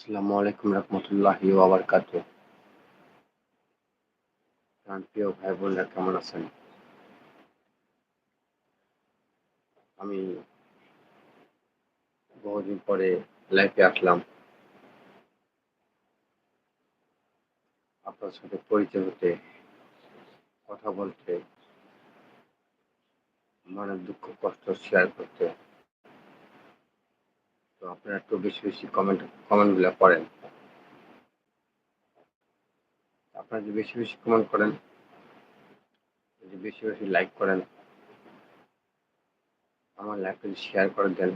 আসসালামু আলাইকুম রহমতুল্লাহি ওয়াবারকাত প্রিয় ভাই বোনরা কেমন আছেন? আমি বহুদিন পরে লাইফে আসলাম। আপনার সাথে পরিচয় হতে, কথা বলতে, মনের দুঃখ, কষ্ট শেয়ার করতে তো আপনারা একটু বেশি বেশি কমেন্ট কমেন্টগুলো করেন। আপনারা যদি বেশি বেশি কমেন্ট করেন, যদি বেশি বেশি লাইক করেন, আমার লাইফে শেয়ার করে দেন,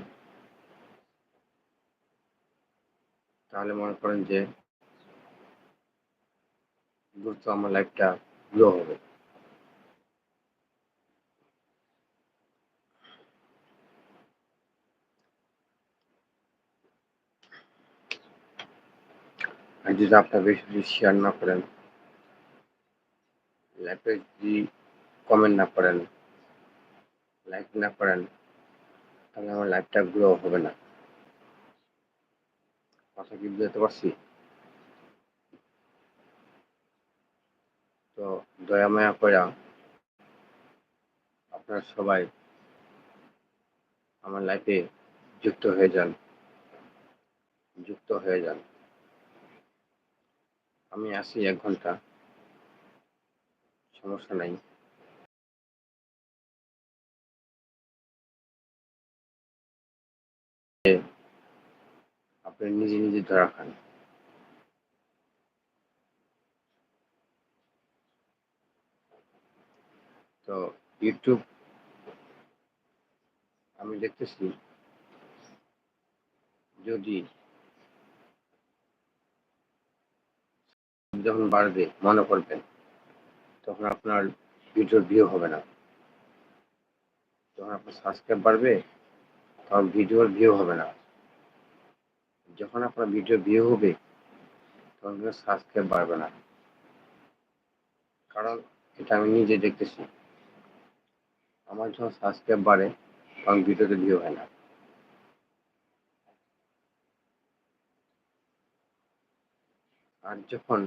তাহলে মনে করেন যে দ্রুত আমার লাইফটা গ্রো হবে। যদি আপনার বেশি বেশি শেয়ার না করেন লাইফে যদি কমেন্ট না করেন লাইক না করেন, তাহলে আমার লাইফটা গ্রো হবে না। কথা কি বুঝতে পারছি? তো দয়া মায়া করে আপনারা সবাই আমার লাইফে যুক্ত হয়ে যান। যুক্ত হয়ে যান। আমি আসি এক ঘণ্টা। সমস্যা নাই। আপনি নিজে নিজে ধরা খান তো ইউটিউব আমি দেখতেছি, যদি যখন বাড়বে, মনে করবেন, তখন আপনার ভিডিওর ভিউ হবে না। যখন আপনার সাবস্ক্রাইব বাড়বে, তখন ভিডিওর ভিউ হবে না। যখন আপনার ভিডিও ভিউ হবে, তখন কিন্তু সাবস্ক্রাইব বাড়বে না। কারণ এটা আমি নিজে দেখতেছি। আমার যখন সাবস্ক্রাইব বাড়ে, তখন ভিডিওতে ভিউ হয় না। আর যখন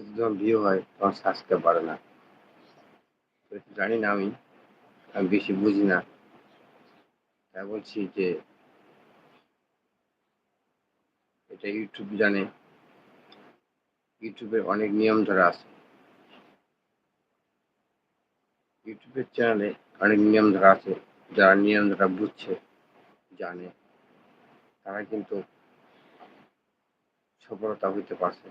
ভিডিওতে যখন ভিউ হয়, তখন সাবস্ক্রাইব বাড়ে না। জানি না আমি আমি বেশি বুঝি না। তাই বলছি যে, এটা ইউটিউব জানে। ইউটিউবের অনেক নিয়ম ধরা আছে। ইউটিউবের চ্যানেলে অনেক নিয়ম ধরা আছে। যারা নিয়ম ধরা বুঝছে, জানে, তারা কিন্তু সফলতা হইতে পারছে।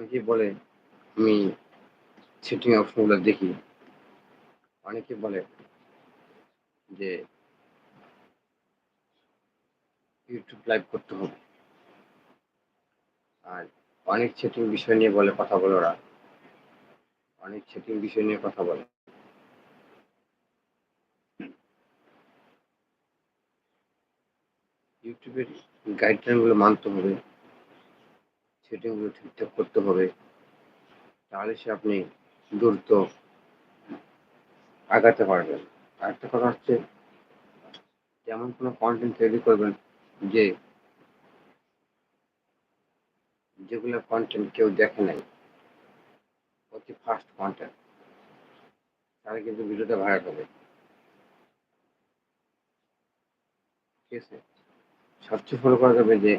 অনেকে বলে, আমি সেটিং অপশনগুলো দেখি। অনেকে বলে যে ইউটিউব লাইভ করতে হবে। আর অনেক সেটিং বিষয় নিয়ে বলে কথা বলে ওরা। অনেক সেটিং বিষয় নিয়ে কথা বলে। ইউটিউবের গাইডলাইনগুলো মানতে হবে। সেটিংগুলো ঠিকঠাক করতে হবে। তাহলে সে আপনি দ্রুত আগাতে পারবেন। আরেকটা কথা হচ্ছে, যেমন কোনো কন্টেন্ট তৈরি করবেন যে যেগুলো কন্টেন্ট কেউ দেখে নাই, অতি ফার্স্ট কন্টেন্ট তাহলে কিন্তু ভিডিওটা ভাইরাল হবে। ঠিক আছে? সবচেয়ে ফলো করা যাবে যে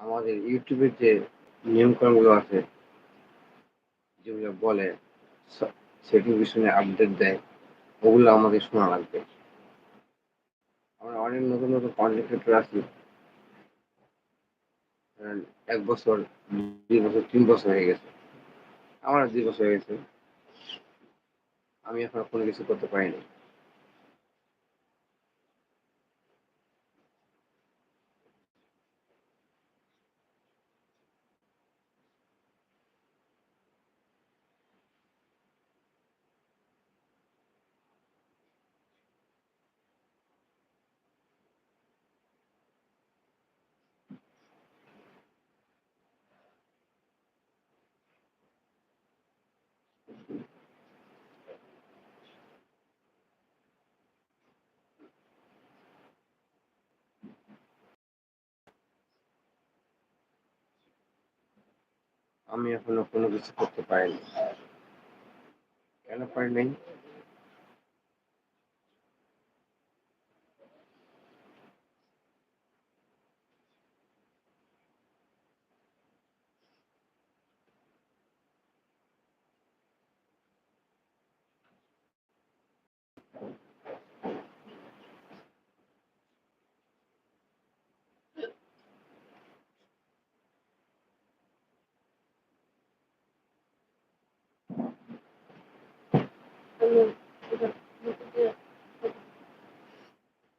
আমাদের ইউটিউবের যে নিয়মকানুনগুলো আছে, যেগুলো বলে সেটিং বিষয়ে আপডেট দেয়, ওগুলো আমাদের শোনা লাগবে। আমরা অনেক নতুন নতুন কন্টেন্ট ক্রিয়েটর আছি। এক বছর, দুই বছর, তিন বছর হয়ে গেছে। আমার দুই বছর হয়ে গেছে। আমি এখন কোনো কিছু করতে পারিনি। আমি এখনও কোনো কিছু করতে পারিনি। কেন পারি নাই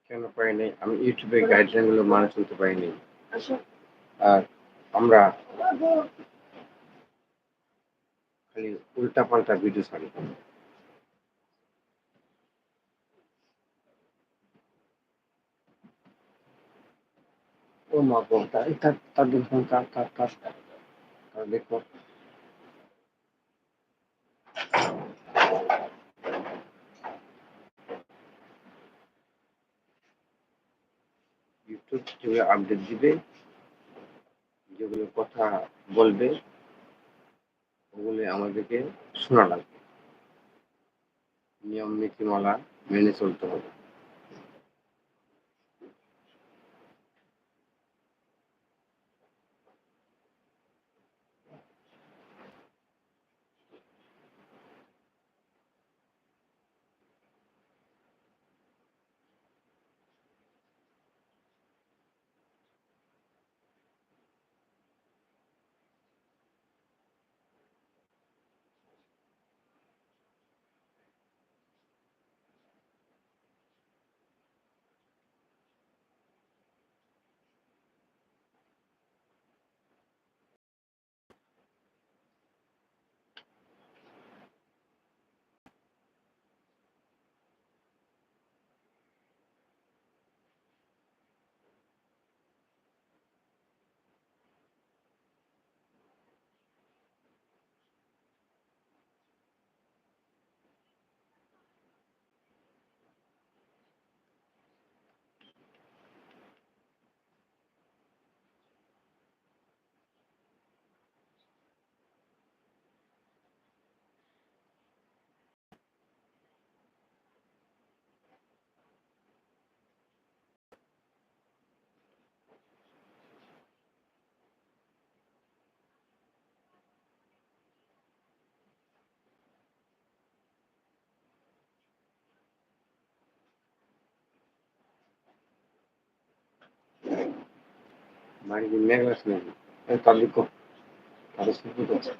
কেন পারি নাই আমি ইউটিউবে গাইডলাইনগুলো মানে চলতে পারিনি আর আমরা খালি উল্টা পাল্টা ভিডিও ছাড়ি। ও মা তার তার তার দেখুন তার তার তার তার দেখো। যেগুলো আপডেট দিবে, যেগুলো কথা বলবে, ওগুলো আমাদেরকে শোনা লাগবে। নিয়ম নীতিমালা মেনে চলতে হবে। మనకి ఇన్నేళ్ళు వస్తున్నాయి. అది తల్లికో. పరిస్థితి కోసం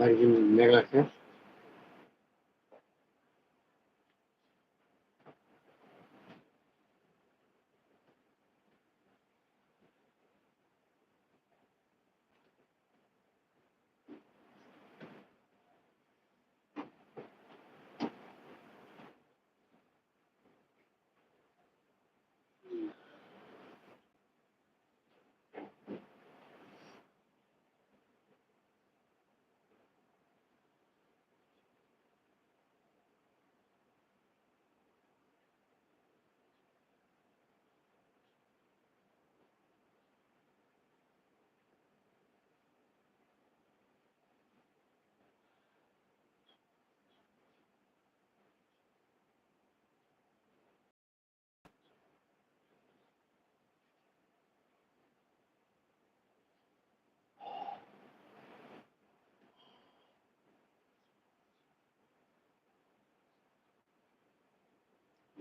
మరి నిర్లక్ష్యం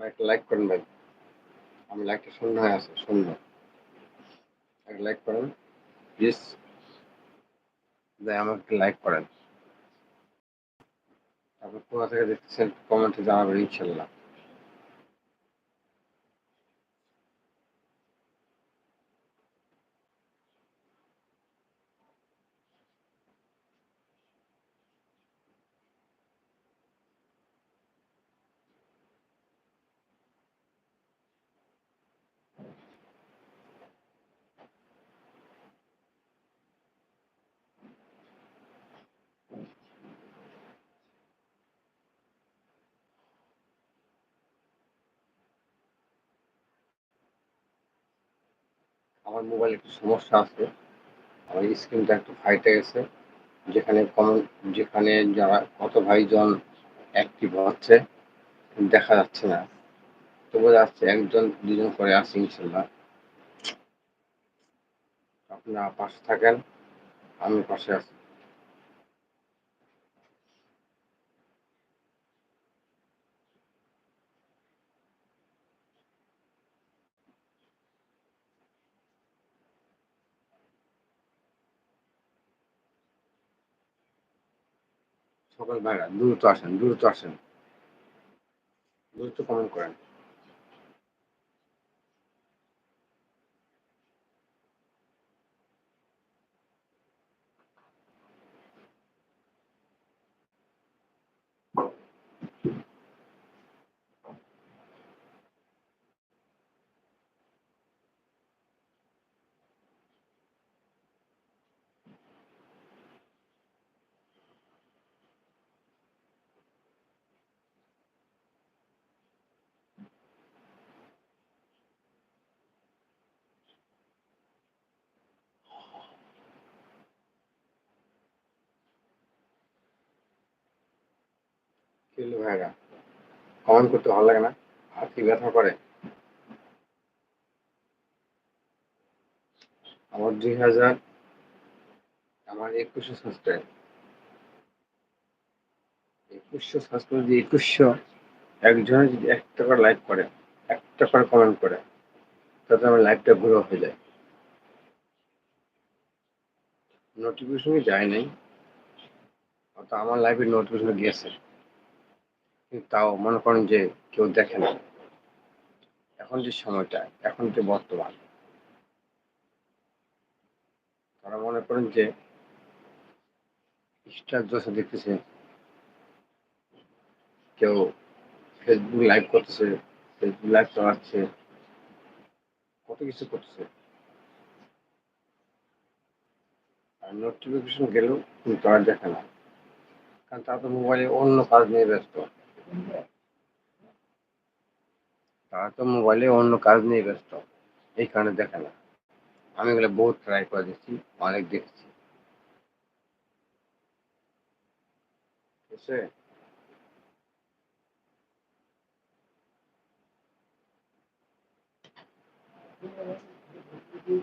একটা লাইক করেন ভাই। আমি লাইকটা শূন্য হয়ে আছে, শূন্য। একটা লাইক করেন। প্লিজ ভাই, আমাকে লাইক করেন। তারপর কোথা থেকে দেখতেছেন কমেন্টে জানাবেন, ইনশাল্লাহ। আমার মোবাইল একটু সমস্যা আছে। আমার স্ক্রিনটা একটু ফাইটে গেছে। যেখানে কম, যেখানে যারা কত ভাইজন অ্যাক্টিভ হচ্ছে দেখা যাচ্ছে না। তবু যাচ্ছে, একজন, দুজন করে আসছে ইনশাল্লাহ। আপনারা পাশে থাকেন, আমি পাশে আছি। সকল ভাইরা দ্রুত আসেন দ্রুত আসেন। দ্রুত কমেন্ট করেন। হলো ভাইরা কমেন্ট করতে ভালো লাগে না আর কি ব্যথা করে? আমার দুই হাজার, আমার একুশশো সাবস্ক্রাইব একুশশো সাবস্ক্রাইব যদি একুশশো একজনে যদি একটা করে লাইক করে একটা করে কমেন্ট করে, তাতে আমার লাইফটা ঘুরে হয়ে যায়। নোটিফিকেশনই যায় নাই, অত আমার লাইফে নোটিফিকেশন গিয়েছে। তাও মনে করেন যে কেউ দেখে না। এখন যে সময়টা, এখন যে বর্তমান। তারা মনে করেন যে স্টার জলসা দেখতেছে, কেউ ফেসবুক লাইভ করতেছে ফেসবুক লাইভ চালাচ্ছে, কত কিছু করতেছে। আর নোটিফিকেশন গেলেও কিন্তু তারা দেখে না। কারণ তারা তো মোবাইলে অন্য কাজ নিয়ে ব্যস্ত। তারা তো মোবাইলে অন্য কাজ নিয়ে ব্যস্ত। এই কারণে দেখে না। আমি এগুলো বহুত ট্রাই করে দেখছি, অনেক দেখছি। বুঝছে কি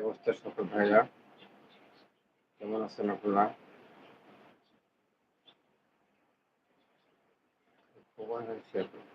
অবস্থা সকল ভাইয়া কেমন আছেন আপনারা শেয়ার আচ্ছা